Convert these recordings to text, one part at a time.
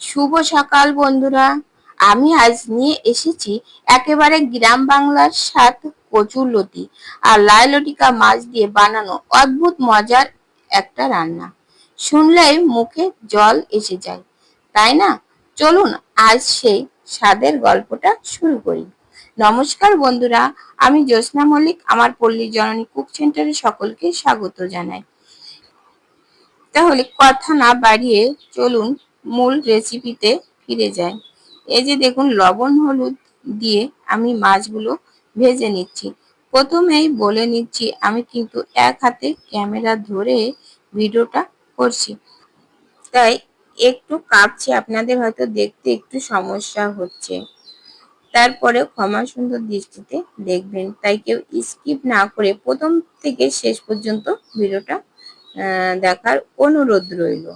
শুভ সকাল বন্ধুরা। আমি আজ নিয়ে এসেছি একেবারে গ্রাম বাংলার স্বাদ কচুরলতি আর লাইলটিকা মাছ দিয়ে বানানো অদ্ভুত মজার একটা রান্না। শুনলেই মুখে জল এসে যায়, তাই না? চলুন আজ সেই স্বাদের গল্পটা শুরু করি। নমস্কার বন্ধুরা, আমি জ্যোৎস্না মল্লিক, আমার পল্লী জননী কুক সেন্টারে সকলকে স্বাগত জানাই। তাহলে কথা না বাড়িয়ে চলুন মূল রেসিপিতে ফিরে যাই এই যে দেখুন, লবণ, হলুদ দিয়ে আমি মাছগুলো ভেজে নিচ্ছি। প্রথমেই বলে নিচ্ছি, আমি কিন্তু এক হাতে ক্যামেরা ধরে ভিডিওটা করছি। তাই একটু কাঁপছে, আপনাদের হয়তো দেখতে একটু সমস্যা হচ্ছে। তারপরে ক্ষমা সুন্দর দৃষ্টিতে দেখবেন। তাই কেউ স্কিপ না করে প্রথম থেকে শেষ পর্যন্ত ভিডিওটা দেখার অনুরোধ রইল।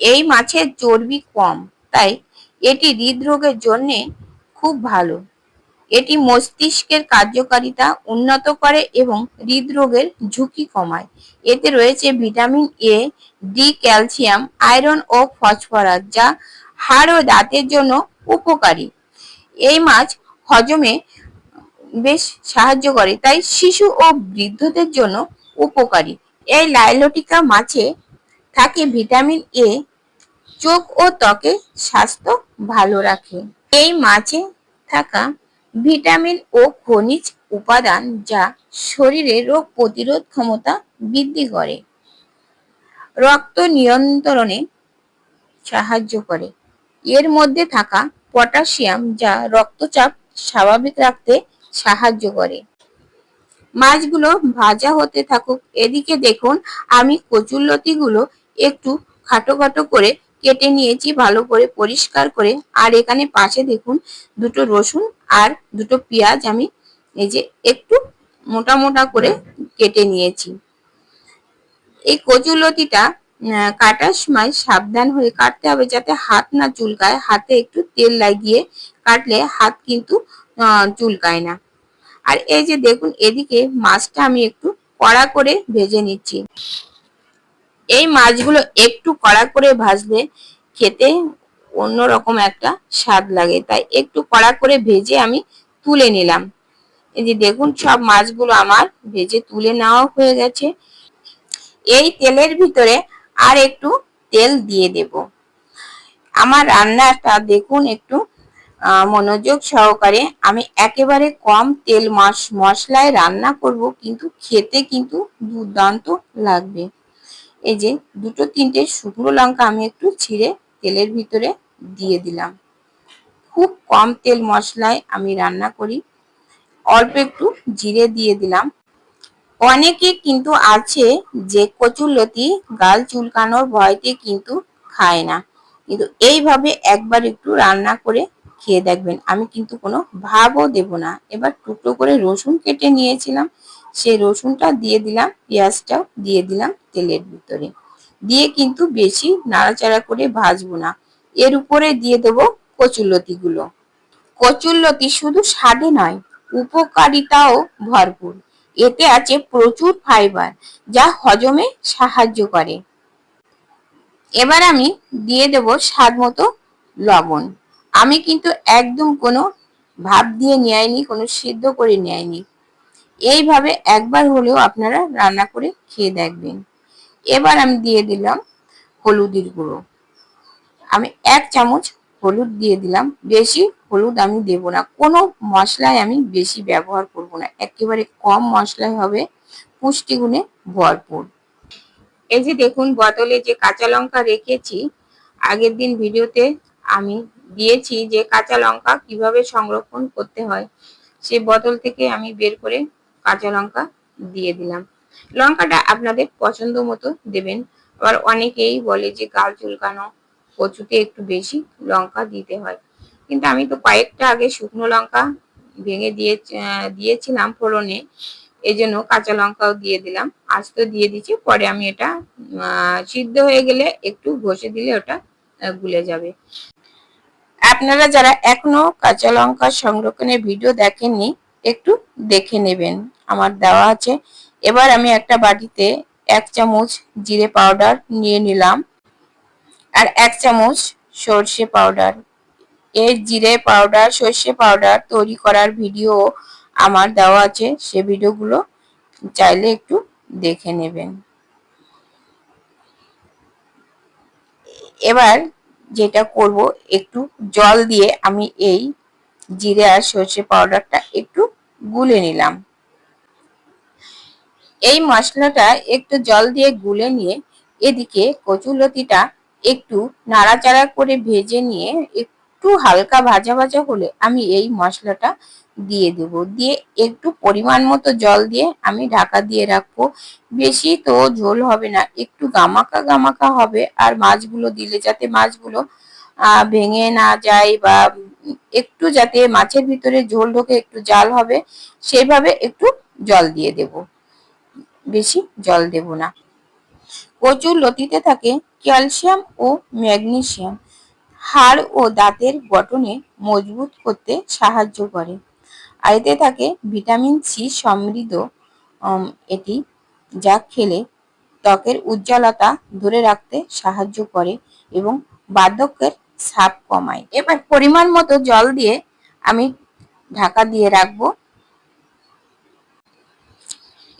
এই মাছের চর্বি কম, তাই এটি হৃদরোগের জন্য খুব ভালো। এটি মস্তিষ্কের কার্যকারিতা উন্নত করে এবং হৃদরোগের ঝুঁকি কমায়। এতে রয়েছে vitamin A D calcium, iron O phosphorus, যা হাড় ও দাঁতের জন্য উপকারী। এই মাছ হজমে বেশ সাহায্য করে, তাই শিশু ও বৃদ্ধদের জন্য উপকারী। এই লাইলোটিকা মাছে থাকে ভিটামিন এ চোখ ও ত্বকের স্বাস্থ্য ভালো রাখে। এই মাছে থাকা ভিটামিন ও খনিজ উপাদান যা শরীরে রোগ প্রতিরোধ ক্ষমতা বৃদ্ধি করে, রক্ত নিয়ন্ত্রণে সাহায্য করে। এর মধ্যে থাকা পটাশিয়াম যা রক্তচাপ স্বাভাবিক রাখতে সাহায্য করে। মাছগুলো ভাজা হতে থাকুক। এদিকে দেখুন, আমি কচুরলতিগুলো একটু খাটো খাটো করে কেটে নিয়েছি, ভালো করে পরিষ্কার করে। আর এখানে পাশে দেখুন, দুটো রসুন আর দুটো পেঁয়াজ আমি এই যে একটু মোটা মোটা করে কেটে নিয়েছি। এই কচুরলতিটা কাটার সময় সাবধান হয়ে কাটতে হবে যাতে হাত না চুলকায়। হাতে একটু তেল লাগিয়ে কাটলে হাত কিন্তু চুলকায় না। আর এই যে দেখুন, এদিকে মাছটা আমি একটু কড়া করে ভেজে নিচ্ছি। এই মাছগুলো একটু কড়া করে ভাজলে খেতে অন্যরকম একটা স্বাদ লাগে। তাই একটু কড়া করে ভেজে আমি তুলে নিলাম। এই যে দেখুন, সব মাছগুলো আমার ভেজে তুলে নেওয়া হয়ে গেছে। এই তেলের ভিতরে আর একটু তেল দিয়ে দেব। আমার রান্নাটা দেখুন একটু মনোযোগ সহকারে। আমি একেবারে কম তেল মশলায় রান্না করব, কিন্তু খেতে কিন্তু দুর্দান্ত লাগবে। এই যে দুটো তিনটে শুকনো লঙ্কা আমি একটু ছিঁড়ে তেলের ভিতরে দিয়ে দিলাম। খুব কম তেল মশলায় আমি রান্না করি। অল্প একটু জিরে দিয়ে দিলাম। অনেকে কিন্তু আছে যে কচুরলতি গাল চুলকানোর ভয়তে কিন্তু খায় না। কিন্তু এইভাবে একবার একটু রান্না করে খেয়ে দেখবেন। আমি কিন্তু কোনো ভাবও দেব না। এবার টুকরো করে রসুন কেটে নিয়েছিলাম। সেই রসুনটা দিয়ে দিলাম, পেঁয়াজটাও দিয়ে দিলাম তেলের ভিতরে। দিয়ে কিন্তু বেশি নাড়াচাড়া করে ভাজবো না। এর উপরে দিয়ে দেবো কচুরলতিগুলো। কচুরলতি শুধু স্বাদে নয়, উপকারিতাও ভরপুর। এতে আছে প্রচুর ফাইবার, যা হজমে সাহায্য করে। এবার আমি দিয়ে দেব স্বাদ মতো লবণ। আমি কিন্তু একদম কোনো ভাব দিয়ে নেয়নি, কোনো সিদ্ধ করে নেয়নি। এইভাবে একবার হলেও আপনারা রান্না করে খেয়ে দেখবেন। এবার আমি দিয়ে দিলাম হলুদের গুঁড়ো। আমি এক চামচ হলুদ দিয়ে দিলাম। বেশি হলুদ আমি দেব না। কোনো মশলায় আমি বেশি ব্যবহার করব না। একেবারে কম মশলায় হবে পুষ্টিগুণে ভরপুর। এই যে দেখুন বোতলে যে কাঁচা লঙ্কা রেখেছি, আগের দিন ভিডিওতে আমি দিয়েছি যে কাঁচা লঙ্কা কীভাবে সংরক্ষণ করতে হয়, সে বোতল থেকে আমি বের করে কাঁচা লঙ্কা দিয়ে দিলাম। লঙ্কাটা আপনাদের পছন্দ মতো দেবেন। আবার অনেকেই বলে যে গাল চুলকানো, কচুতে একটু বেশি লঙ্কা দিতে হয়। কিন্তু আমি তো কয়েকটা আগে শুকনো লঙ্কা ভেঙে দিয়ে দিয়েছিলাম ফোড়নে এই জন্য কাঁচা লঙ্কাও দিয়ে দিলাম। আজ তো দিয়ে দিচ্ছি, পরে আমি এটা সিদ্ধ হয়ে গেলে একটু ঘষে দিলে ওটা গুলে যাবে। আপনারা যারা এখনও কাঁচা লঙ্কা সংরক্ষণের ভিডিও দেখেননি, একটু দেখে নেবেন। আমার দেওয়া আছে। এবার আমি একটা বাটিতে এক চামচ জিরে পাউডার নিয়ে নিলাম আর এক চামচ সর্ষে পাউডার। এর জিরে পাউডার, সর্ষে পাউডার তৈরি করার ভিডিও আমার দেওয়া আছে। সে ভিডিওগুলো চাইলে একটু দেখে নেবেন। এবার যেটা করব, একটু জল দিয়ে আমি এই জিরে আর সর্ষে পাউডারটা একটু গুলে নিলাম। এই মশলাটা একটু জল দিয়ে গুলে নিয়ে এদিকে কচুলতিটা একটু নাড়াচাড়া করে ভেজে নিয়ে একটু হালকা ভাজা ভাজা হলে আমি এই মশলাটা দিয়ে দেব। দিয়ে একটু পরিমাণ মতো জল দিয়ে আমি ঢাকা দিয়ে রাখব। বেশি তো ঝোল হবে না, একটু গামাকা গামাকা হবে। আর মাছগুলো দিলে যাতে মাছগুলো ভেঙে না যায় বা একটু যাতে মাছের ভিতরে ঝোল ঢোকে, একটু জাল হবে, সেভাবে একটু জল দিয়ে দেব। বেশি জল দেব না। কচুর লতিতে থাকে ক্যালসিয়াম ও ম্যাগনেসিয়াম। হাড় ও দাঁতের গঠনে মজবুত করতে সাহায্য করে। আর এতে থাকে ভিটামিন সি সমৃদ্ধ এটি যা খেলে ত্বকের উজ্জ্বলতা ধরে রাখতে সাহায্য করে এবং বার্ধক্যের ছাপ কমায়। এবার পরিমাণ মতো জল দিয়ে আমি ঢাকা দিয়ে রাখব।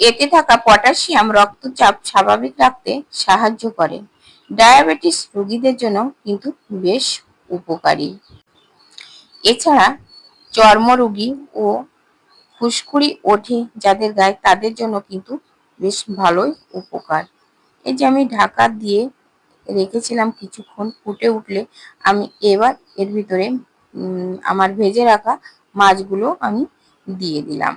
এতে থাকা পটাশিয়াম রক্তচাপ স্বাভাবিক রাখতে সাহায্য করে। ডায়াবেটিস রোগীদের জন্য কিন্তু বেশ উপকারী। এছাড়া চর্মরোগী ও ফুসকুড়ি ওঠে যাদের গায়ে, তাদের জন্য কিন্তু বেশ ভালোই উপকার। এই যে আমি ঢাকা দিয়ে রেখেছিলাম কিছুক্ষণ, ফুটে উঠলে আমি এবার এর ভিতরে আমার ভেজে রাখা মাছগুলো আমি দিয়ে দিলাম।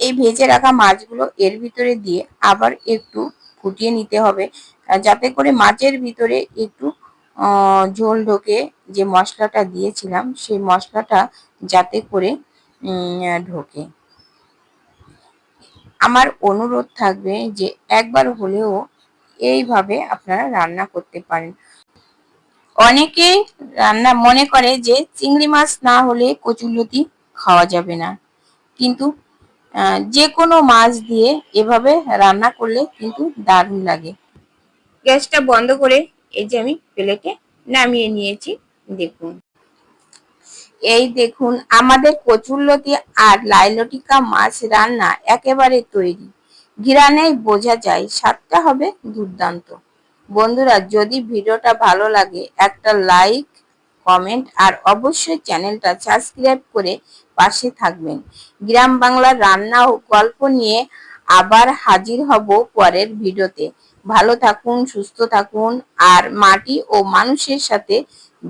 এই ভেজে রাখা মাছগুলো এর ভিতরে দিয়ে আবার একটু ফুটিয়ে নিতে হবে, যাতে করে মাছের ভিতরে একটু ঝোল ঢোকে যে মশলাটা দিয়েছিলাম, সেই মশলাটা যাতে করে ঢোকে। আমার অনুরোধ থাকবে যে একবার হলেও এইভাবে আপনারা রান্না করতে পারেন। অনেকেই রান্না মনে করে যে চিংড়ি মাছ না হলে কচুরলতি খাওয়া যাবে না। কিন্তু যে কোনো মাছ দিয়ে এভাবে রান্না করলে কিন্তু দারুণ লাগে। গ্যাসটা বন্ধ করে এই যে আমি প্লেটে নামিয়ে নিয়েছি, দেখুন। এই দেখুন, আমাদের কচুরলতি আর লাইলটিকা মাছ রান্না একেবারে তৈরি। ঘিরানেই বোঝা যায় স্বাদটা হবে দুর্দান্ত। বন্ধুরা, যদি ভিডিওটা ভালো লাগে, একটা লাইক, কমেন্ট আর অবশ্যই চ্যানেলটা সাবস্ক্রাইব করে পাশে থাকবেন। গ্রাম বাংলার রান্না ও গল্প নিয়ে আবার হাজির হব পরের ভিডিওতে। ভালো থাকুন সুস্থ থাকুন আর মাটি ও মানুষের সাথে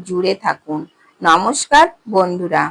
জুড়ে থাকুন। নমস্কার বন্ধুরা।